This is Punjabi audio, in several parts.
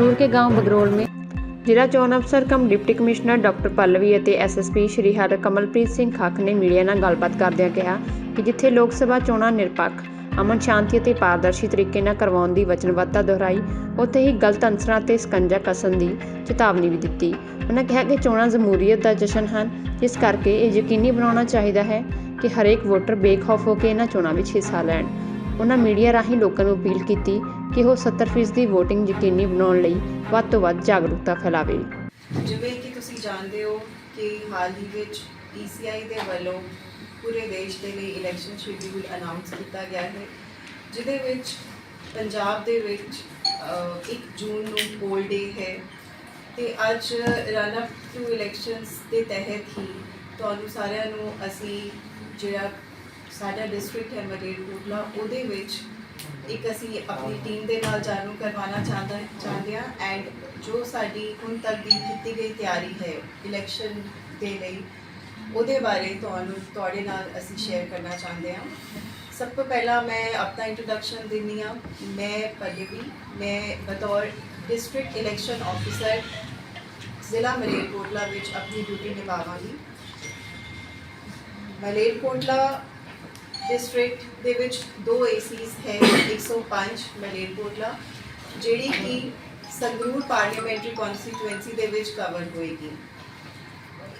संगरूर के गांव बगरोल में ਜ਼ਿਲ੍ਹਾ ਚੋਣ ਅਫਸਰ cum deputy commissioner doctor Pallavi ਅਤੇ ਐਸਐਸਪੀ ਸ਼੍ਰੀ ਹਰ ਕਮਲਪ੍ਰੀਤ ਸਿੰਘ ਖੱਖ ਨੇ ਮੀਡੀਆ ਨਾਲ ਗੱਲਬਾਤ ਕਰਦਿਆਂ ਕਿਹਾ ਕਿ ਜਿੱਥੇ ਲੋਕ ਸਭਾ ਚੋਣਾਂ ਨਿਰਪੱਖ ਅਮਨ ਸ਼ਾਂਤੀ ਅਤੇ ਪਾਰਦਰਸ਼ੀ ਤਰੀਕੇ ਨਾਲ ਕਰਵਾਉਣ ਦੀ ਵਚਨਬੱਧਤਾ ਦੁਹਰਾਈ ਉੱਥੇ ਹੀ ਗਲਤ ਅੰਸਰਾਂ ਤੇ ਸਕੰਜਾ ਕਸਣ ਦੀ ਚੇਤਾਵਨੀ ਵੀ ਦਿੱਤੀ ਉਹਨਾਂ ਕਿਹਾ ਕਿ ਚੋਣਾਂ ਜਮਹੂਰੀਅਤ ਦਾ ਜਸ਼ਨ ਹਨ ਜਿਸ ਕਰਕੇ ਇਹ ਯਕੀਨੀ ਬਣਾਉਣਾ ਚਾਹੀਦਾ ਹੈ ਕਿ ਹਰੇਕ ਵੋਟਰ ਬੇਖੌਫ ਹੋ ਕੇ ਇਹਨਾਂ ਚੋਣਾਂ ਵਿੱਚ ਹਿੱਸਾ ਲੈਣ ਉਹਨਾਂ ਮੀਡੀਆ ਰਾਹੀਂ ਲੋਕਾਂ ਨੂੰ ਅਪੀਲ ਕੀਤੀ ਕਿ ਉਹ 70% ਦੀ VOTING ਯਕੀਨੀ ਬਣਾਉਣ ਲਈ ਵੱਧ ਤੋਂ ਵੱਧ ਜਾਗਰੂਕਤਾ ਫੈਲਾਵੇ। ਜਿਵੇਂ ਕਿ ਤੁਸੀਂ ਜਾਣਦੇ ਹੋ ਕਿ ਹਾਲ ਹੀ ਵਿੱਚ ECI ਦੇ ਵੱਲੋਂ ਪੂਰੇ ਦੇਸ਼ ਦੇ ਲਈ ਇਲੈਕਸ਼ਨ ਸ਼ਡਿਊਲ ਅਨਾਉਂਸ ਕੀਤਾ ਗਿਆ ਹੈ ਜਿਹਦੇ ਵਿੱਚ ਪੰਜਾਬ ਦੇ ਵਿੱਚ ਅ, 1 ਜੂਨ ਨੂੰ ਪੋਲ ਡੇ ਹੈ ਤੇ ਅੱਜ ਰਨ ਅਪ ਟੂ ਇਲੈਕਸ਼ਨਸ ਦੇ ਤਹਿਤ ਹੀ ਤੁਹਾਨੂੰ ਸਾਰਿਆਂ ਨੂੰ ਅਸੀਂ ਜਿਹੜਾ ਸਾਡਾ ਡਿਸਟ੍ਰਿਕਟ ਹੈ ਮਲੇਰਕੋਟਲਾ ਉਹਦੇ ਵਿੱਚ ਇੱਕ ਅਸੀਂ ਆਪਣੀ ਟੀਮ ਦੇ ਨਾਲ ਜਾਣੂ ਕਰਵਾਉਣਾ ਚਾਹੁੰਦਾ ਚਾਹੁੰਦੇ ਹਾਂ ਐਂਡ ਜੋ ਸਾਡੀ ਹੁਣ ਤੱਕ ਦੀ ਕੀਤੀ ਗਈ ਤਿਆਰੀ ਹੈ ਇਲੈਕਸ਼ਨ ਦੇ ਲਈ, ਉਹਦੇ ਬਾਰੇ ਤੁਹਾਨੂੰ ਤੁਹਾਡੇ ਨਾਲ ਅਸੀਂ ਸ਼ੇਅਰ ਕਰਨਾ ਚਾਹੁੰਦੇ ਹਾਂ। ਸਭ ਤੋਂ ਪਹਿਲਾਂ ਮੈਂ ਆਪਣਾ ਇੰਟਰੋਡਕਸ਼ਨ ਦਿੰਦੀ ਹਾਂ। ਮੈਂ ਪੱਲਵੀ, ਮੈਂ ਬਤੌਰ ਡਿਸਟ੍ਰਿਕਟ ਇਲੈਕਸ਼ਨ ਆਫੀਸਰ ਜ਼ਿਲ੍ਹਾ ਮਲੇਰਕੋਟਲਾ ਵਿੱਚ ਆਪਣੀ ਡਿਊਟੀ ਨਿਭਾਵਾਂਗੀ। ਮਲੇਰਕੋਟਲਾ ਡਿਸਟ੍ਰਿਕਟ ਦੇ ਵਿੱਚ ਦੋ ਏਸੀਸ ਹੈ 105 ਮਲੇਰਕੋਟਲਾ ਜਿਹੜੀ ਕਿ ਸੰਗਰੂਰ ਪਾਰਲੀਮੈਂਟਰੀ ਕਨਸਟੀਟੂਐਂਸੀ ਦੇ ਵਿੱਚ ਕਵਰ ਹੋਏਗੀ।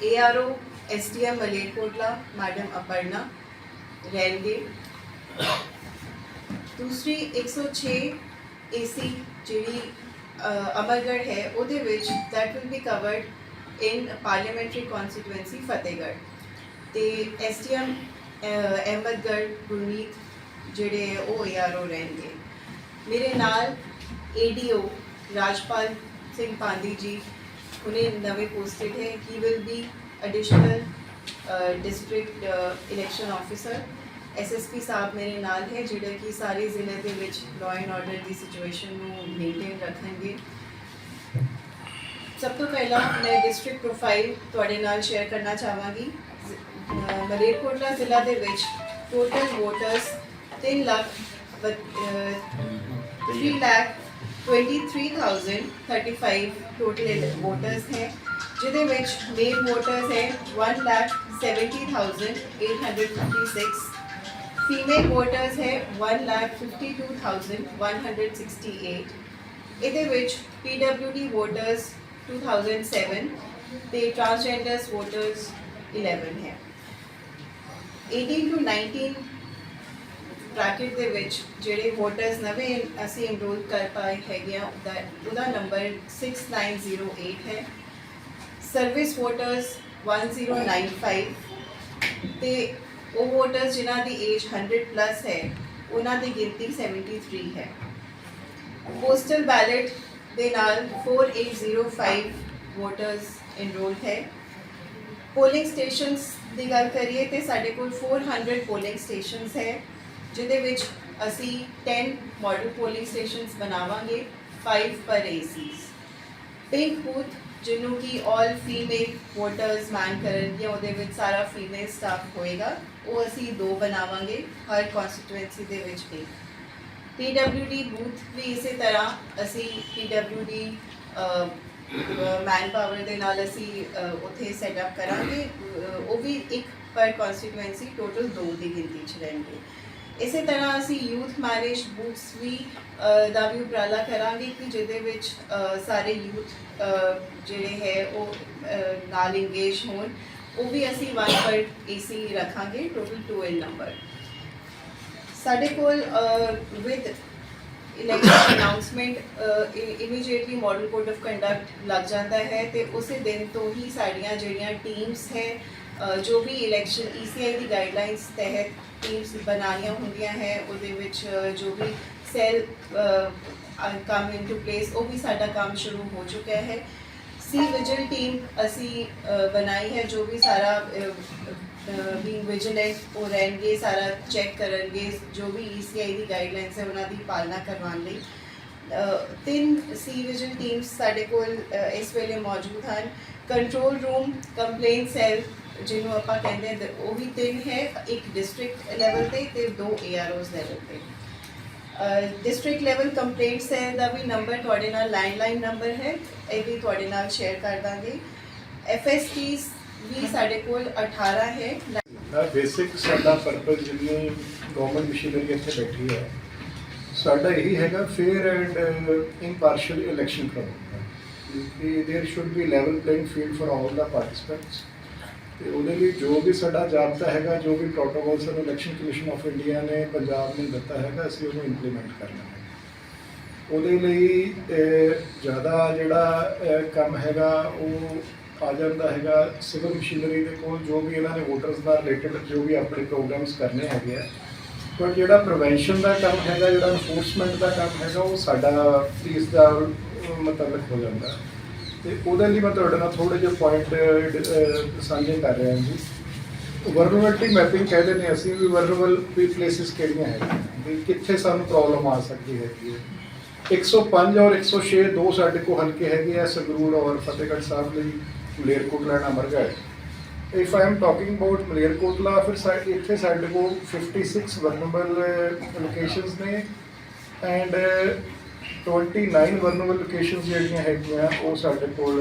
ARO STM Malerkotla madam Aparna ਰਹਿਣਗੇ। ਦੂਸਰੀ 106 ਏਸੀ ਜਿਹੜੀ ਅ, ਅਮਰਗੜ੍ਹ ਹੈ ਉਹਦੇ ਵਿੱਚ that will be covered in parliamentary constituency Fatehgarh. ਤੇ ਐਸਟੀਐਮ ਅਹਿਮਦਗੜ੍ਹ ਗੁਰਮੀਤ ਜਿਹੜੇ ਹੈ ਉਹ ਏਆਰਓ ਰਹਿਣਗੇ। ਮੇਰੇ ਨਾਲ ਏਡੀਓ ਰਾਜਪਾਲ ਸਿੰਘ ਪਾਂਦੀ ਜੀ, ਉਹਨੇ ਨਵੇਂ ਪੋਸਟਡ ਹੈ। He will be additional district election officer SSP ਸਾਹਿਬ ਮੇਰੇ ਨਾਲ ਹੈ, ਜਿਹੜੇ ਕਿ ਸਾਰੇ ਜ਼ਿਲ੍ਹੇ ਦੇ ਵਿੱਚ ਲਾਅ ਐਂਡ ਆਰਡਰ ਦੀ ਸਿਚੁਏਸ਼ਨ ਨੂੰ ਮੇਨਟੇਨ ਰੱਖਣਗੇ। ਸਭ ਤੋਂ ਪਹਿਲਾਂ ਮੈਂ ਡਿਸਟ੍ਰਿਕਟ ਪ੍ਰੋਫਾਈਲ ਤੁਹਾਡੇ ਨਾਲ ਸ਼ੇਅਰ ਕਰਨਾ ਚਾਹਾਂਗੀ। ਮਲੇਰਕੋਟਲਾ ਜ਼ਿਲ੍ਹਾ ਦੇ ਵਿੱਚ ਟੋਟਲ ਵੋਟਰਸ 3 ਲੱਖ ਵ- ਅਹ 3 ਲੱਖ 23035 ਟੋਟਲ ਵੋਟਰਸ ਹੈ ਜਿਹਦੇ ਵਿੱਚ ਮੇਲ ਵੋਟਰਸ ਹੈ 1 ਲੱਖ 70856 ਫੀਮੇਲ ਵੋਟਰਸ ਹੈ 1 ਲੱਖ 52168 ਇਹਦੇ ਵਿੱਚ PWD ਵੋਟਰਸ 2007 ਤੇ ਟ੍ਰਾਂਸਜੈਂਡਰਸ ਵੋਟਰਸ 11 ਹੈ 18 to 19 ਬ੍ਰੈਕਟ ਦੇ ਵਿੱਚ ਜਿਹੜੇ ਵੋਟਰਸ ਨਵੇਂ ਅਸੀਂ ਐਨਰੋਲ ਕਰ ਪਾਏ ਹੈਗੇ ਆ, ਉਹਦਾ ਉਹਦਾ ਨੰਬਰ 6908 ਹੈ। ਸਰਵਿਸ ਵੋਟਰਸ 1095 ਤੇ ਉਹ ਵੋਟਰਸ ਜਿਨ੍ਹਾਂ ਦੀ ਏਜ 100 ਪਲੱਸ ਹੈ, ਉਹਨਾਂ ਦੀ ਗਿਣਤੀ 73 ਹੈ। ਪੋਸਟਲ ਬੈਲਟ ਦੇ ਨਾਲ 4805 ਵੋਟਰਸ ਐਨਰੋਲ ਹੈ। ਪੋਲਿੰਗ ਸਟੇਸ਼ਨਸ ਦੀ ਗੱਲ ਕਰੀਏ ਤੇ ਸਾਡੇ ਕੋਲ 400 ਪੋਲਿੰਗ ਸਟੇਸ਼ਨਸ ਹੈ, ਜਿਹਦੇ ਵਿੱਚ ਅਸੀਂ 10 ਮਾਡਲ ਪੋਲਿੰਗ ਸਟੇਸ਼ਨਸ ਬਣਾਵਾਂਗੇ 5 ਪਰ ਏਸੀਸ ਪਿੰਕ ਬੂਥ ਜਿਹਨੂੰ ਕਿ ਆਲ ਫੀਮੇਲ ਵੋਟਰਸ ਮੈਨ ਕਰਨਗੇ, ਉਹਦੇ ਵਿੱਚ ਸਾਰਾ ਫੀਮੇਲ ਸਟਾਫ ਹੋਏਗਾ, ਉਹ ਅਸੀਂ ਦੋ ਬਣਾਵਾਂਗੇ, ਹਰ ਕਨਸਟੀਟੂਐਂਸੀ ਦੇ ਵਿੱਚ ਇੱਕ PWD ਬੂਥ ਵੀ ਇਸੇ ਤਰ੍ਹਾਂ ਅਸੀਂ PWD ਮੈਨ ਪਾਵਰ ਦੇ ਨਾਲ ਅਸੀਂ ਅ, ਉੱਥੇ ਸੈਟਅਪ ਕਰਾਂਗੇ। ਅ, ਉਹ ਵੀ ਇੱਕ ਪਰ ਕਨਸਟੀਟੂਐਂਸੀ ਟੋਟਲ ਦੋ ਦੀ ਗਿਣਤੀ ਚ ਰਹਿਣਗੇ। ਇਸੇ ਤਰ੍ਹਾਂ ਅਸੀਂ ਯੂਥ ਮੈਰਿਜ ਬੂਥਸ ਵੀ ਅ, ਦਾ ਵੀ ਉਪਰਾਲਾ ਕਰਾਂਗੇ ਕਿ ਜਿਹਦੇ ਵਿੱਚ ਅ, ਸਾਰੇ ਯੂਥ ਜਿਹੜੇ ਹੈ ਉਹ ਅ, ਨਾਲ ਇੰਗੇਜ ਹੋਣ। ਉਹ ਵੀ ਅਸੀਂ 1 ਪਰ ਏਸੀ ਰੱਖਾਂਗੇ ਟੋਟਲ 2 ਇਨ ਨੰਬਰ ਸਾਡੇ ਕੋਲ with announcement immediately model code of conduct ਲੱਗ ਜਾਂਦਾ ਹੈ ਤੇ ਉਸੇ ਦਿਨ ਤੋਂ ਹੀ ਸਾਡੀਆਂ ਜਿਹੜੀਆਂ ਟੀਮਸ ਹੈ uh, ਜੋ ਵੀ ਇਲੈਕਸ਼ਨ ECI ਦੀ ਗਾਈਡਲਾਈਨਸ ਤਹਿਤ ਟੀਮਸ ਬਣਾਈਆਂ ਹੁੰਦੀਆਂ ਹੈ, ਉਹਦੇ ਵਿੱਚ uh, ਜੋ ਵੀ ਸੈਲ ਕਮ ਇਨਟੂ ਪਲੇਸ ਉਹ ਵੀ ਸਾਡਾ ਕੰਮ ਸ਼ੁਰੂ ਹੋ ਚੁੱਕਿਆ ਹੈ। ਸੀ ਵਿਜੀਲ ਟੀਮ ਅਸੀਂ ਬਣਾਈ ਹੈ, ਜੋ ਵੀ ਸਾਰਾ ਬੀਇੰਗ ਵਿਜੀਲੈਂਟ ਉਹ ਰਹਿਣਗੇ, ਸਾਰਾ ਚੈੱਕ ਕਰਨਗੇ, ਜੋ ਵੀ ECI ਦੀ ਗਾਈਡਲਾਈਨਸ ਹੈ, ਉਹਨਾਂ ਦੀ ਪਾਲਣਾ ਕਰਵਾਉਣ ਲਈ। ਤਿੰਨ ਸੀ ਵਿਜਨ ਟੀਮਸ ਸਾਡੇ ਕੋਲ ਇਸ ਵੇਲੇ ਮੌਜੂਦ ਹਨ। ਕੰਟਰੋਲ ਰੂਮ ਕੰਪਲੇਂਟ ਸੈੱਲ ਜਿਹਨੂੰ ਆਪਾਂ ਕਹਿੰਦੇ ਹਾਂ ਉਹ ਵੀ ਤਿੰਨ ਹੈ। ਇੱਕ ਡਿਸਟ੍ਰਿਕਟ ਲੈਵਲ ਤੇ ਤੇ ਦੋ AROs ਲੈਵਲ ਤੇ। ਡਿਸਟ੍ਰਿਕਟ ਲੈਵਲ ਕੰਪਲੇਂਟ ਸੈੱਲ ਦਾ ਵੀ ਨੰਬਰ ਤੁਹਾਡੇ ਨਾਲ ਲੈਂਡਲਾਈਨ ਨੰਬਰ ਹੈ। ਇਹ ਵੀ ਤੁਹਾਡੇ ਨਾਲ ਸ਼ੇਅਰ ਕਰ ਦਾਂਗੇ। ਐਫਐਸਟੀਸ ਵੀ ਸਾਡੇ ਕੋਲ 18 ਹੈ। ਦਾ ਬੇਸਿਕ ਸਾਡਾ ਪਰਪਸ ਜਿੰਨੀ ਗਵਰਨਮੈਂਟ ਮਸ਼ੀਨਰੀ ਇੱਥੇ ਬੈਠੀ ਹੈ ਸਾਡਾ ਇਹੀ ਹੈਗਾ ਫੇਅਰ ਐਂਡ ਇੰਪਾਰਸ਼ੀਅਲ ਇਲੈਕਸ਼ਨ ਕਰਾਉਣਾ ਕਿ there should be level playing field for all the participants ਤੇ ਉਹਦੇ ਲਈ ਜੋ ਵੀ ਸਾਡਾ ਜਾਬਤਾ ਹੈਗਾ, ਜੋ ਵੀ protocol sir election commission of India ਨੇ ਪੰਜਾਬ ਨੂੰ ਦਿੱਤਾ ਹੈਗਾ, ਅਸੀਂ ਉਹਨੂੰ ਇੰਪਲੀਮੈਂਟ ਕਰਨਾ ਹੈ। ਉਹਦੇ ਲਈ ਜ਼ਿਆਦਾ ਜਿਹੜਾ ਕੰਮ ਹੈਗਾ, ਉਹ ਆ ਜਾਂਦਾ ਹੈਗਾ ਸਿਵਲ ਮਸ਼ੀਨਰੀ ਦੇ ਕੋਲ, ਜੋ ਵੀ ਇਹਨਾਂ ਨੇ ਵੋਟਰਸ ਦਾ ਰਿਲੇਟਡ ਜੋ ਵੀ ਆਪਣੇ ਪ੍ਰੋਗਰਾਮਸ ਕਰਨੇ ਹੈਗੇ ਆ। ਪਰ ਜਿਹੜਾ ਪ੍ਰੀਵੈਂਸ਼ਨ ਦਾ ਕੰਮ ਹੈਗਾ ਜਿਹੜਾ ਇਨਫੋਰਸਮੈਂਟ ਦਾ ਕੰਮ ਹੈਗਾ ਉਹ ਸਾਡਾ ਪੁਲਿਸ ਦਾ ਅਹ, ਮੁਤਲਕ ਹੋ ਜਾਂਦਾ। ਤੇ ਉਹਦੇ ਲਈ ਮੈਂ ਤੁਹਾਡੇ ਨਾਲ ਥੋੜੇ ਜਿਹੇ ਪੁਆਇੰਟ ਸਾਂਝੇ ਕਰ ਰਿਹਾ ਜੀ। ਵਰਨਰਬਿਲਟੀ ਮੈਪਿੰਗ ਕਹਿੰਦੇ ਨੇ ਅਸੀਂ ਵੀ ਵਰਨਰਬਲ ਵੀ ਪਲੇਸਿਸ ਕਿਹੜੀਆਂ ਹੈਗੀਆਂ? ਵੀ ਕਿੱਥੇ ਸਾਨੂੰ ਪ੍ਰੋਬਲਮ ਆ ਸਕਦੀ ਹੈਗੀ ਹੈ। 105 ਔਰ 106 ਦੋ ਸਾਡੇ ਕੋਲ ਹਲਕੇ ਹੈਗੇ ਆ ਸੰਗਰੂਰ ਔਰ ਫਤਿਹਗੜ੍ਹ ਸਾਹਿਬ ਲਈ ਮਲੇਰਕੋਟਲਾ and ਹੈ if I am talking about Malerkotla ਫਿਰ ਸਾ- ਇੱਥੇ ਸਾਡੇ ਕੋਲ 56 ਵਰਨੇਬਲ ਲੋਕੇਸ਼ਨਸ ਨੇ ਐਂਡ 29 ਵਰਨੇਬਲ ਲੋਕੇਸ਼ਨਸ ਜਿਹੜੀਆਂ ਹੈਗੀਆਂ ਉਹ ਸਾਡੇ ਕੋਲ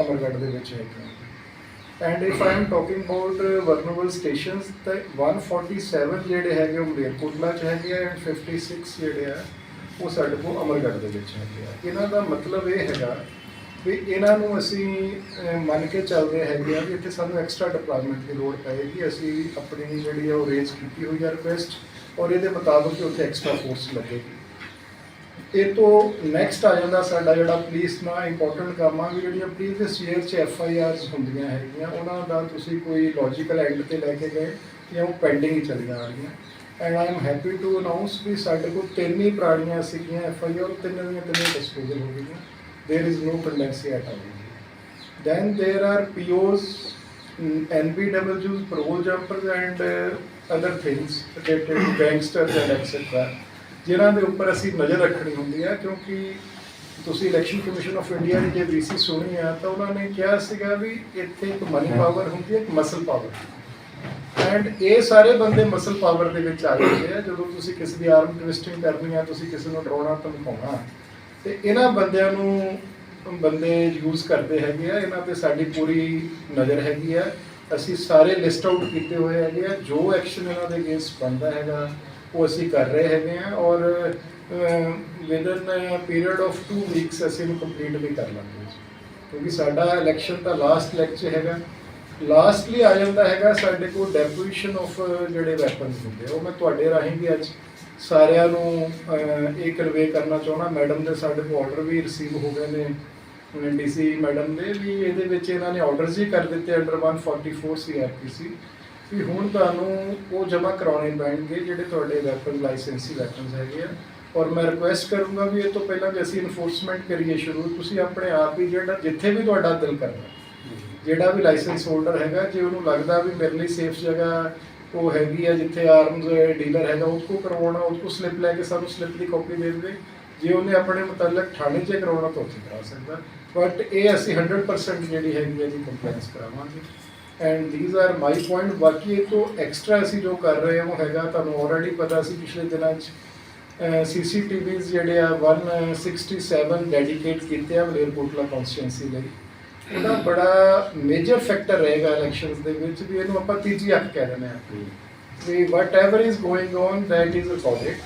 ਅਮਰਗੜ੍ਹ ਦੇ ਵਿੱਚ ਹੈਗੀਆਂ and if I am talking about vulnerable stations ਤਾਂ 147 ਜਿਹੜੇ ਹੈਗੇ ਉਹ ਮਲੇਰਕੋਟਲਾ ਚ ਹੈਗੇ ਆ ਐਂਡ 56 ਜਿਹੜੇ ਆ ਉਹ ਸਾਡੇ ਕੋਲ ਅਮਰਗੜ੍ਹ ਦੇ ਵਿੱਚ ਹੈਗੇ ਆ ਇਹਨਾਂ ਦਾ ਮਤਲਬ ਇਹ ਹੈਗਾ ਵੀ ਇਹਨਾਂ ਨੂੰ ਅਸੀਂ ਅਹ, ਮੰਨ ਕੇ ਚੱਲਦੇ ਹੈਗੇ ਆ ਵੀ ਇੱਥੇ ਸਾਨੂੰ ਐਕਸਟਰਾ ਡਿਪਲੋਇਮੈਂਟ ਦੀ ਲੋੜ ਪਏਗੀ। ਅਸੀਂ ਆਪਣੀ ਜਿਹੜੀ ਆ ਉਹ ਰੇਂਜ ਕੀਤੀ ਹੋਈ ਆ ਰਿਕੁਐਸਟ ਔਰ ਇਹਦੇ ਮੁਤਾਬਕ ਹੀ ਉੱਥੇ ਐਕਸਟਰਾ ਫੋਰਸ ਲੱਗੇਗੀ ਇਹ ਤੋਂ ਨੈਕਸਟ ਆ ਜਾਂਦਾ ਸਾਡਾ ਜਿਹੜਾ ਪੁਲਿਸ ਨਾਲ ਇੰਪੋਰਟੈਂਟ ਕੰਮ ਆ ਵੀ ਜਿਹੜੀਆਂ ਪ੍ਰੀਵੀਅਸ ਈਅਰ ਚ ਐਫ ਆਈ ਆਰਸ ਹੁੰਦੀਆਂ ਹੈਗੀਆਂ ਉਹਨਾਂ ਦਾ ਤੁਸੀਂ ਕੋਈ ਲੌਜੀਕਲ ਐਂਡ ਤੇ ਲੈ ਕੇ ਗਏ ਜਾਂ ਉਹ ਪੈਂਡਿੰਗ ਹੀ ਚੱਲੀਆਂ ਆ ਰਹੀਆਂ। And I am happy to announce ਵੀ ਸਾਡੇ ਕੋਲ ਤਿੰਨ ਹੀ ਪੁਰਾਣੀਆਂ ਸੀਗੀਆਂ ਐਫ ਆਈ ਆਰ ਤਿੰਨ ਦੀਆਂ ਤਿੰਨ ਡਿਸਪੋਜ਼ਲ ਹੋ ਗਈਆਂ। There is no pendency at all then there are POs, NBWs, parole jumpers and uh, other things related to gangsters and etc. ਜਿਨ੍ਹਾਂ ਦੇ ਉੱਪਰ ਅਸੀਂ ਨਜ਼ਰ ਰੱਖਣੀ ਹੁੰਦੀ ਹੈ ਕਿਉਂਕਿ ਤੁਸੀਂ ਇਲੈਕਸ਼ਨ ਕਮਿਸ਼ਨ ਆਫ ਇੰਡੀਆ ਦੀ ਜੇ ਵੀਸੀ ਸੁਣੀ ਆ ਤਾਂ ਉਹਨਾਂ ਨੇ ਕਿਹਾ ਸੀਗਾ ਵੀ ਇੱਥੇ ਇੱਕ ਮਨੀ ਪਾਵਰ ਹੁੰਦੀ ਹੈ ਇੱਕ ਮਸਲ ਪਾਵਰ ਐਂਡ ਇਹ ਸਾਰੇ ਬੰਦੇ ਮਸਲ ਪਾਵਰ ਦੇ ਵਿੱਚ ਆ ਜਾਂਦੇ ਆ ਜਦੋਂ ਤੁਸੀਂ ਕਿਸੇ ਦੀ ਆਰਮ ਟਵਿਸਟਿੰਗ ਕਰਨੀ ਆ ਤੁਸੀਂ ਕਿਸੇ ਨੂੰ ਡਰਾਉਣਾ ਧਮਕਾਉਣਾ ਤੇ ਇਹਨਾਂ ਬੰਦਿਆਂ ਨੂੰ ਬੰਦੇ ਯੂਜ਼ ਕਰਦੇ ਹੈਗੇ ਆ, ਇਹਨਾਂ ਤੇ ਸਾਡੀ ਪੂਰੀ ਨਜ਼ਰ ਹੈਗੀ ਆ। ਅਸੀਂ ਸਾਰੇ ਲਿਸਟ ਆਊਟ ਕੀਤੇ ਹੋਏ ਹੈਗੇ ਆ, ਜੋ ਐਕਸ਼ਨ ਇਹਨਾਂ ਦੇ ਅਗੇਂਸਟ ਬਣਦਾ ਹੈਗਾ, ਉਹ ਅਸੀਂ ਕਰ ਰਹੇ ਹੈਗੇ ਆ ਔਰ ਵਿਦਨ ਪੀਰੀਅਡ ਆਫ 2 ਵੀਕਸ ਅਸੀਂ ਇਹਨੂੰ ਕੰਪਲੀਟ ਵੀ ਕਰ ਲਾਂਗੇ। ਕਿਉਂਕਿ ਸਾਡਾ ਇਲੈਕਸ਼ਨ ਦਾ ਲਾਸਟ ਲੈਕਚਰ ਹੈਗਾ। ਲਾਸਟਲੀ ਆ ਜਾਂਦਾ ਹੈਗਾ ਸਾਡੇ ਕੋਲ ਡੈਪੋਜੀਸ਼ਨ ਆਫ ਜਿਹੜੇ ਵੈਪਨਸ ਹੁੰਦੇ ਉਹ ਮੈਂ ਤੁਹਾਡੇ ਰਾਹੀਂ ਵੀ ਅੱਜ ਸਾਰਿਆਂ ਨੂੰ ਇਹ ਕਨਵੇ ਕਰਨਾ ਚਾਹੁੰਦਾ ਮੈਡਮ ਦੇ ਸਾਡੇ ਕੋਲ ਆਰਡਰ ਵੀ ਰਿਸੀਵ ਹੋ ਗਏ ਨੇ। ਡੀਸੀ ਮੈਡਮ ਦੇ ਵੀ ਇਹਦੇ ਵਿੱਚ ਇਹਨਾਂ ਨੇ ਆਰਡਰਸ ਹੀ ਕਰ ਦਿੱਤੇ ਅੰਡਰ 144 ਸੀਆਰਪੀਸੀ ਵੀ ਹੁਣ ਤੁਹਾਨੂੰ ਉਹ ਜਮ੍ਹਾਂ ਕਰਾਉਣੇ ਪੈਣਗੇ, ਜਿਹੜੇ ਤੁਹਾਡੇ ਵੈਪਨ ਲਾਇਸੈਂਸੀ ਵੈਪਨਸ ਹੈਗੇ ਆ। ਔਰ ਮੈਂ ਰਿਕੁਐਸਟ ਕਰੂੰਗਾ ਵੀ ਇਹ ਤੋਂ ਪਹਿਲਾਂ ਵੀ ਅਸੀਂ ਇਨਫੋਰਸਮੈਂਟ ਕਰੀਏ ਸ਼ੁਰੂ, ਤੁਸੀਂ ਆਪਣੇ ਆਪ ਹੀ ਜਿਹੜਾ, ਜਿੱਥੇ ਵੀ ਤੁਹਾਡਾ ਦਿਲ ਕਰਦਾ, ਜਿਹੜਾ ਵੀ ਲਾਇਸੈਂਸ ਹੋਲਡਰ ਹੈਗਾ, ਜੇ ਉਹਨੂੰ ਲੱਗਦਾ ਵੀ ਮੇਰੇ ਲਈ ਸੇਫ ਜਗ੍ਹਾ ਉਹ ਹੈਗੀ ਆ ਜਿੱਥੇ ਆਰਮਸ ਡੀਲਰ ਹੈਗਾ ਉਸ ਕੋ ਕਰਵਾਉਣਾ ਉਸ ਕੋ ਸਲਿੱਪ ਲੈ ਕੇ ਸਾਨੂੰ ਸਲਿੱਪ ਦੀ ਕਾਪੀ ਦੇ ਦੇਵੇ। ਜੇ ਉਹਨੇ ਆਪਣੇ ਮੁਤਲਕ ਥਾਣੇ 'ਚ ਕਰਵਾਉਣਾ ਤਾਂ ਉੱਥੇ ਕਰਾ ਸਕਦਾ। ਬਟ ਇਹ ਅਸੀਂ 100% ਜਿਹੜੀ ਹੈਗੀ ਹੈ ਜੀ ਕੰਪਲਾਈਂਸ ਕਰਾਵਾਂਗੇ। And these are my point ਬਾਕੀ ਇਹ ਤੋਂ ਐਕਸਟਰਾ ਅਸੀਂ ਜੋ ਕਰ ਰਹੇ ਹਾਂ, ਉਹ ਹੈਗਾ, ਤੁਹਾਨੂੰ ਆਲਰੇਡੀ ਪਤਾ ਸੀ ਪਿਛਲੇ ਦਿਨਾਂ 'ਚ ਸੀਸੀਟੀਵੀਜ਼ ਜਿਹੜੇ ਆ 167 ਡੈਡੀਕੇਟ ਕੀਤੇ ਆ ਮਲੇਰਕੋਟਲਾ ਕਨਸਟੀਟੈਂਸੀ ਲਈ। ਉਹਦਾ ਬੜਾ ਮੇਜਰ ਫੈਕਟਰ ਰਹੇਗਾ ਇਲੈਕਸ਼ਨਸ ਦੇ ਵਿੱਚ ਵੀ ਇਹਨੂੰ ਆਪਾਂ ਤੀਜੀ ਅੱਖ ਕਹਿ ਦਿੰਦੇ ਆ ਵੀ whatever is going on that is recorded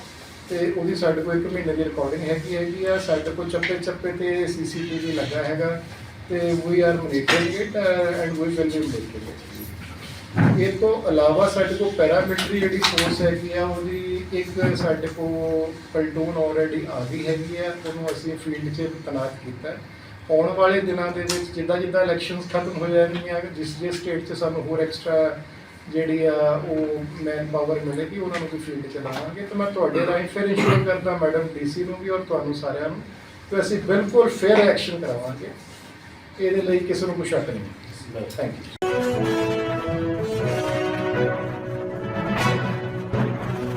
ਤੇ ਉਹਦੀ ਸਾਡੇ ਕੋਲ ਇੱਕ ਮਹੀਨੇ ਦੀ ਰਿਕਾਰਡਿੰਗ ਹੈਗੀ ਹੈਗੀ ਆ। ਸਾਡੇ ਕੋਲ ਚੱਪੇ ਚੱਪੇ ਤੇ ਸੀਸੀਟੀਵੀ ਲੱਗਾ ਹੈਗਾ। ਤੇ we are monitoring it and we will be it ਇਹ ਤੋਂ ਇਲਾਵਾ ਸਾਡੇ ਕੋਲ ਪੈਰਾਮਿਲਟਰੀ ਜਿਹੜੀ ਫੋਰਸ ਹੈਗੀ ਆ ਉਹਦੀ ਇੱਕ ਸਾਡੇ ਕੋਲ ਪਲਟੂਨ ਆਲਰੇਡੀ ਆ ਗਈ ਹੈਗੀ ਆ। ਉਹਨੂੰ ਅਸੀਂ ਫੀਲਡ 'ਚ ਤੈਨਾਤ ਕੀਤਾ। ਹੈ। ਆਉਣ ਵਾਲੇ ਦਿਨਾਂ ਦੇ ਵਿੱਚ ਜਿੱਦਾਂ ਜਿੱਦਾਂ ਇਲੈਕਸ਼ਨਸ ਖਤਮ ਹੋ ਜਾਣਗੀਆਂ, ਜਿਸ ਜਿਸ ਸਟੇਟ 'ਚ ਸਾਨੂੰ ਹੋਰ ਐਕਸਟਰਾ ਜਿਹੜੀ ਆ ਉਹ ਮੈਨ ਪਾਵਰ ਮਿਲੇਗੀ, ਉਹਨਾਂ ਨੂੰ ਵੀ ਫੀਲਡ 'ਚ ਲਾਵਾਂਗੇ। ਤੇ ਮੈਂ ਤੁਹਾਡੇ ਰਾਹੀਂ ਫਿਰ ਇੰਸ਼ੋਰ ਕਰਦਾ ਮੈਡਮ ਡੀਸੀ ਨੂੰ ਵੀ ਔਰ ਤੁਹਾਨੂੰ ਸਾਰਿਆਂ ਨੂੰ ਕਿ ਅਸੀਂ ਬਿਲਕੁਲ ਫੇਅਰ ਐਕਸ਼ਨ ਕਰਾਵਾਂਗੇ। ਇਹਦੇ ਲਈ ਕਿਸੇ ਨੂੰ ਕੋਈ ਸ਼ੱਕ ਨਹੀਂ। Thank you